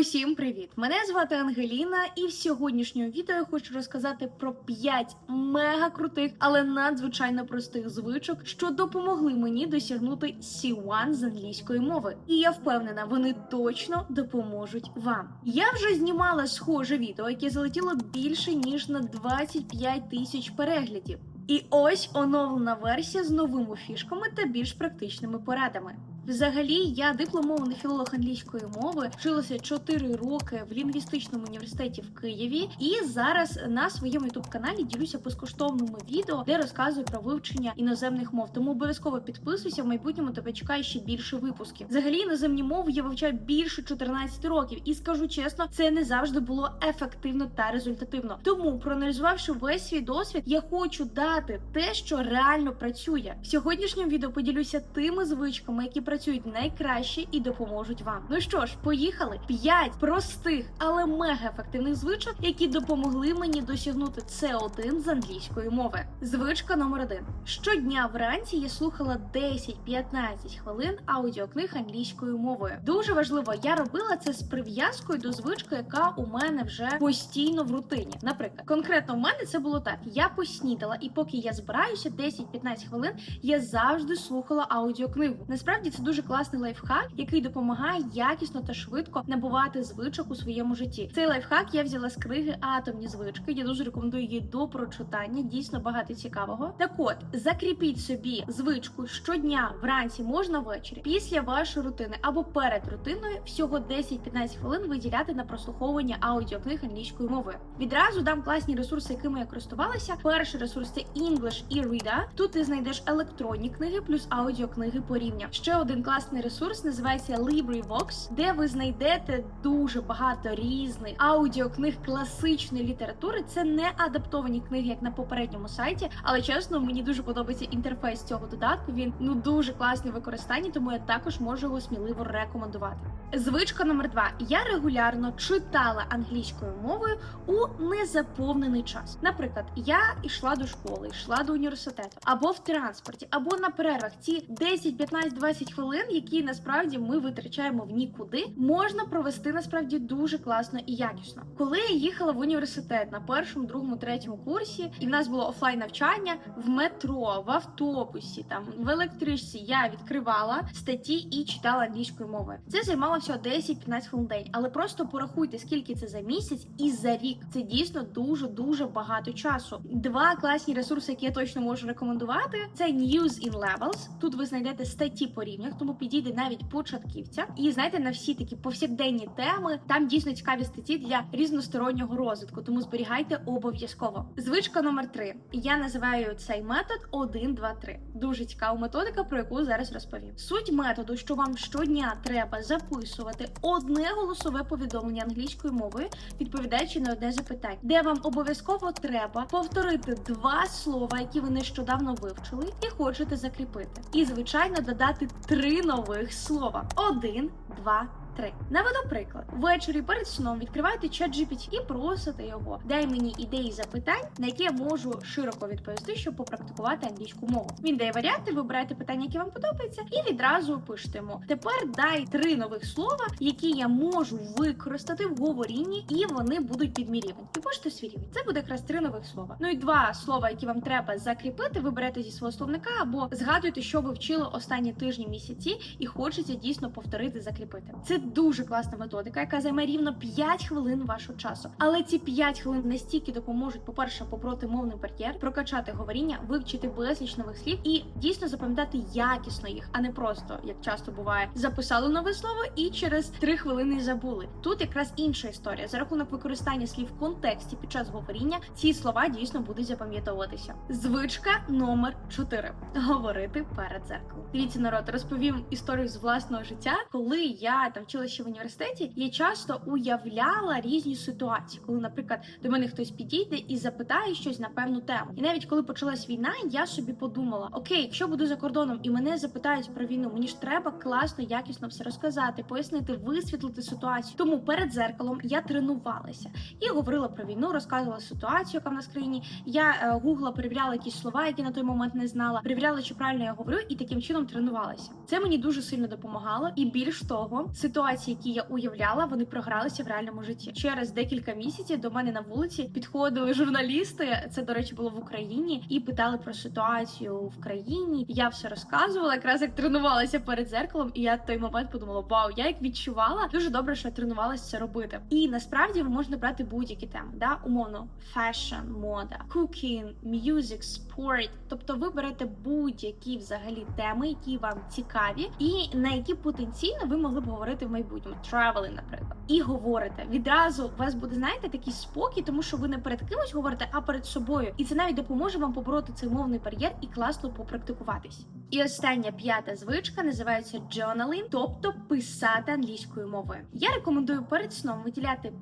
Усім привіт! Мене звати Ангеліна, і в сьогоднішньому відео я хочу розказати про 5 мега крутих, але надзвичайно простих звичок, що допомогли мені досягнути C1 з англійської мови. І я впевнена, вони точно допоможуть вам. Я вже знімала схоже відео, яке залетіло більше ніж на 25 тисяч переглядів. І ось оновлена версія з новими фішками та більш практичними порадами. Взагалі, я дипломований філолог англійської мови, вчилася 4 роки в лінгвістичному університеті в Києві, і зараз на своєму youtube каналі ділюся безкоштовними відео, де розказую про вивчення іноземних мов. Тому обов'язково підписуйся. В майбутньому тебе чекає ще більше випусків. Взагалі, іноземні мови я вивчаю більше 14 років, і скажу чесно, це не завжди було ефективно та результативно. Тому, проаналізувавши весь свій досвід, я хочу дати те, що реально працює. В сьогоднішньому відео поділюся тими звичками, які працюють найкраще і допоможуть вам. Ну що ж, поїхали. П'ять простих, але мега ефективних звичок, які допомогли мені досягнути С1 з англійської мови. Звичка номер один: щодня вранці я слухала 10-15 хвилин аудіокниг англійською мовою. Дуже важливо, я робила це з прив'язкою до звички, яка у мене вже постійно в рутині. Наприклад, конкретно у мене це було так: я поснідала, і поки я збираюся 10-15 хвилин, я завжди слухала аудіокнигу. Насправді це дуже класний лайфхак, який допомагає якісно та швидко набувати звичок у своєму житті. Цей лайфхак я взяла з книги Атомні звички. Я дуже рекомендую її до прочитання. Дійсно багато цікавого. Так от закріпіть собі звичку щодня вранці, можна ввечері, після вашої рутини або перед рутиною всього 10-15 хвилин виділяти на прослуховування аудіокниг англійською мовою. Відразу дам класні ресурси, якими я користувалася. Перший ресурс це English e-Reader. Тут ти знайдеш електронні книги плюс аудіокниги по рівнях. Ще один класний ресурс називається LibriVox, де ви знайдете дуже багато різних аудіокниг класичної літератури. Це не адаптовані книги, як на попередньому сайті, але чесно, мені дуже подобається інтерфейс цього додатку. Він ну дуже класний в використанні, тому я також можу його сміливо рекомендувати. Звичка номер два: я регулярно читала англійською мовою у незаповнений час. Наприклад, я йшла до школи, йшла до університету або в транспорті, або на перервах. Ці 10, 15, 20 хвилин, які насправді ми витрачаємо в нікуди, можна провести насправді дуже класно і якісно. Коли я їхала в університет на першому, другому, третьому курсі, і в нас було офлайн навчання в метро, в автобусі, там в електричці, я відкривала статті і читала англійською мовою. Це займало всього 10-15 хвилин день, але просто порахуйте, скільки це за місяць і за рік. Це дійсно дуже дуже багато часу. Два класні ресурси, які я точно можу рекомендувати, це News in Levels. Тут ви знайдете статті по рівнях, тому підійде навіть початківця. І знаєте, на всі такі повсякденні теми там дійсно цікаві статті для різностороннього розвитку. Тому зберігайте обов'язково. Звичка номер три. Я називаю цей метод 1, 2, 3. Дуже цікава методика, про яку зараз розповім. Суть методу, що вам щодня треба записувати одне голосове повідомлення англійською мовою, відповідаючи на одне запитання, де вам обов'язково треба повторити два слова, які ви нещодавно вивчили, і хочете закріпити. І звичайно додати три нових слова: один, два. Три. Наведу приклад. Ввечері перед сном відкриваєте чат GPT і просите його. Дай мені ідеї запитань, на які я можу широко відповісти, щоб попрактикувати англійську мову. Він дає варіанти, вибирайте питання, які вам подобаються, і відразу пишете йому. Тепер дай три нових слова, які я можу використати в говорінні, і вони будуть підмірівані. І пишете свій рівень. Це буде якраз три нових слова. Ну і два слова, які вам треба закріпити, ви берете зі свого словника або згадуєте, що ви вчили останні тижні місяці, і хочеться дійсно повторити, закріпити. Це дуже класна методика, яка займе рівно 5 хвилин вашого часу. Але ці 5 хвилин настільки допоможуть, по-перше, попроти мовний бар'єр, прокачати говоріння, вивчити безліч нових слів і дійсно запам'ятати якісно їх, а не просто як часто буває, записали нове слово і через 3 хвилини забули. Тут якраз інша історія. За рахунок використання слів в контексті під час говоріння ці слова дійсно будуть запам'ятовуватися. Звичка номер 4. говорити перед зеркалом. Дивіться, народ, розповім історію з власного життя, коли я там вчилася в університеті, я часто уявляла різні ситуації, коли, наприклад, до мене хтось підійде і запитає щось на певну тему. І навіть коли почалась війна, я собі подумала: окей, якщо буду за кордоном і мене запитають про війну, мені ж треба класно, якісно все розказати, пояснити, висвітлити ситуацію. Тому перед зеркалом я тренувалася і говорила про війну, розказувала ситуацію, яка в нас в країні. Я е, гугла перевіряла якісь слова, які на той момент не знала, перевіряла, чи правильно я говорю, і таким чином тренувалася. Це мені дуже сильно допомагало, і більш того, ситуація ситуації, які я уявляла, вони програлися в реальному житті. Через декілька місяців до мене на вулиці підходили журналісти. Це до речі було в Україні, і питали про ситуацію в країні. Я все розказувала, якраз як тренувалася перед зеркалом. І я в той момент подумала: вау, я як відчувала дуже добре, що я тренувалася це робити. І насправді можете брати будь-які теми, да, умовно, фешн, мода, cooking, music, спорт. Тобто ви берете будь-які взагалі теми, які вам цікаві, і на які потенційно ви могли б говорити в майбутньому. тревели, наприклад, і говорите відразу. У вас буде знаєте такий спокій, тому що ви не перед кимось говорите, а перед собою. І це навіть допоможе вам побороти цей мовний бар'єр і класно попрактикуватись. І остання п'ята звичка називається journaling, тобто писати англійською мовою. Я рекомендую перед сном виділяти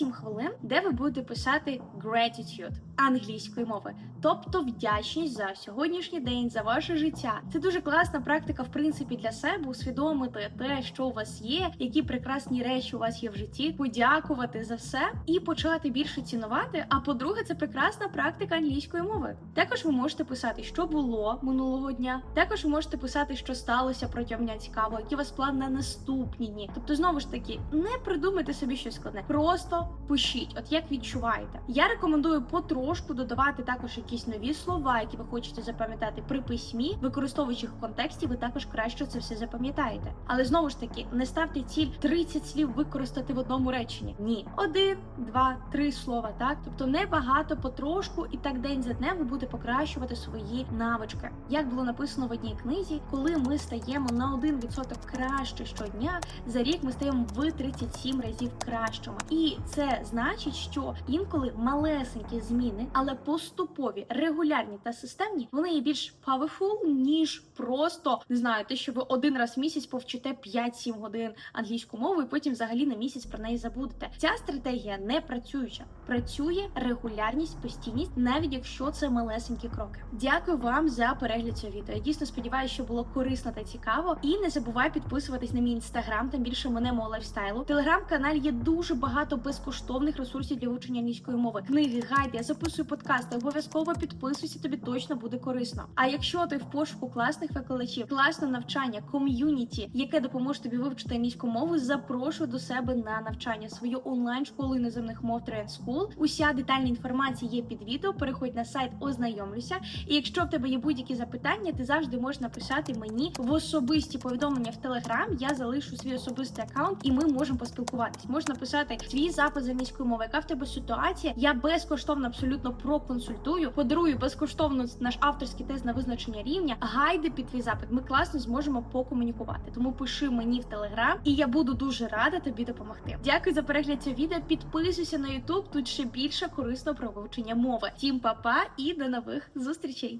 5-7 хвилин, де ви будете писати gratitude англійською мовою, тобто вдячність за сьогоднішній день, за ваше життя. Це дуже класна практика, в принципі, для себе усвідомити те, що у вас є, які прекрасні речі у вас є в житті, подякувати за все і почати більше цінувати. А по-друге, це прекрасна практика англійської мови. Також ви можете писати, що було минулого дня. Також можете писати, що сталося протягом дня цікаво, які у вас плани на наступні дні. Тобто, знову ж таки, не придумайте собі щось складне, просто пишіть, от як відчуваєте. Я рекомендую потрошку додавати також якісь нові слова, які ви хочете запам'ятати при письмі, використовуючи їх в контексті, ви також краще це все запам'ятаєте. Але знову ж таки, не ставте ціль 30 слів використати в одному реченні. Ні, один, два, три слова. Так, тобто небагато, потрошку, і так день за днем ви будете покращувати свої навички. Як було написано в одній книзі, коли ми стаємо на 1% краще щодня, за рік ми стаємо в 37 разів кращими. І це значить, що інколи малесенькі зміни, але поступові, регулярні та системні, вони є більш powerful, ніж просто не знаю, те, що ви один раз в місяць повчите 5-7 годин англійську мову, і потім взагалі на місяць про неї забудете. Ця стратегія не працююча. Працює регулярність, постійність, навіть якщо це малесенькі кроки. Дякую вам за перегляд цього відео. Я дійсно сподіваюся, що було корисно та цікаво. І не забувай підписуватись на мій інстаграм, там більше мене мого лайфстайлу. Телеграм-каналі є дуже багато безкоштовних ресурсів для вивчення англійської мови. Книги, гайди, я записую подкасти. Обов'язково підписуйся, тобі точно буде корисно. А якщо ти в пошуку класних викладачів, класне навчання, ком'юніті, яке допоможе тобі вивчити англійську мову, запрошую до себе на навчання свою онлайн школу іноземних мов Trend School. Уся детальна інформація є під відео. Переходь на сайт, ознайомлюся. І якщо в тебе є будь-які запитання, ти завжди можеш написати мені в особисті повідомлення в Телеграм. Я залишу свій особистий аккаунт, і ми можемо поспілкуватись. Можна писати свій запит з англійської мови, яка в тебе ситуація. Я безкоштовно абсолютно проконсультую, подарую безкоштовно наш авторський тест на визначення рівня, гайди під твій запит. Ми класно зможемо покомунікувати. Тому пиши мені в Телеграм, і я буду дуже рада тобі допомогти. Дякую за перегляд цього відео. Підписуйся на Ютуб. Тут ще більше корисно про вивчення мови. Тім, па-па і до нових зустрічей.